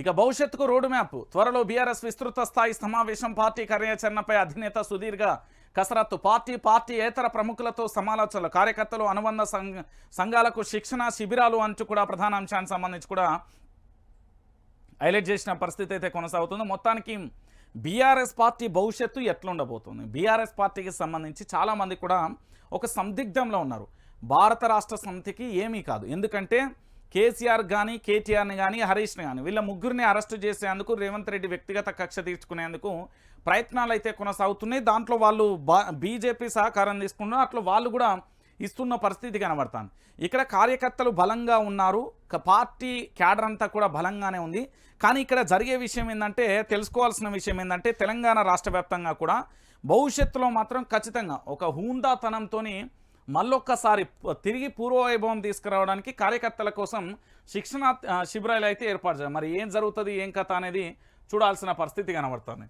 ఇక భవిష్యత్తుకు road map. త్వరలో బీఆర్ఎస్ విస్తృత స్థాయి సమావేశం పార్టీ కార్యాచరణపై అధినేత సుదీర్ఘ కసరత్తు. పార్టీ పార్టీ ఏతర ప్రముఖులతో సమాలోచనలు. కార్యకర్తలు అనుబంధ సంఘాలకు శిక్షణ శిబిరాలు అంటూ కూడా ప్రధాన అంశానికి సంబంధించి కూడా హైలైట్ చేసిన పరిస్థితి అయితే కొనసాగుతుంది. మొత్తానికి బీఆర్ఎస్ పార్టీ భవిష్యత్తు ఎట్లుండబోతుంది? బీఆర్ఎస్ పార్టీకి సంబంధించి చాలామంది కూడా ఒక సందిగ్ధంలో ఉన్నారు. భారత రాష్ట్ర సమితికి ఏమీ కాదు. ఎందుకంటే కేసీఆర్ కానీ కేటీఆర్ని కానీ హరీష్ని కానీ వీళ్ళ ముగ్గురిని అరెస్టు చేసేందుకు రేవంత్ రెడ్డి వ్యక్తిగత కక్ష తీర్చుకునేందుకు ప్రయత్నాలు అయితే కొనసాగుతున్నాయి. దాంట్లో వాళ్ళు బా బీజేపీ సహకారం తీసుకున్నారు అట్లా వాళ్ళు కూడా ఇస్తున్న పరిస్థితి కనబడుతుంది. ఇక్కడ కార్యకర్తలు బలంగా ఉన్నారు. పార్టీ క్యాడర్ అంతా కూడా బలంగానే ఉంది. కానీ ఇక్కడ జరిగే విషయం ఏంటంటే తెలుసుకోవాల్సిన విషయం ఏంటంటే తెలంగాణ రాష్ట్ర వ్యాప్తంగా కూడా భవిష్యత్తులో మాత్రం ఖచ్చితంగా ఒక హూందాతనంతో మళ్ళొక్కసారి తిరిగి పూర్వవైభవం తీసుకురావడానికి కార్యకర్తల కోసం శిక్షణ శిబిరాలు అయితే ఏర్పాటు చేయాలి. మరి ఏం జరుగుతుంది ఏం కథ అనేది చూడాల్సిన పరిస్థితి కనబడుతుంది.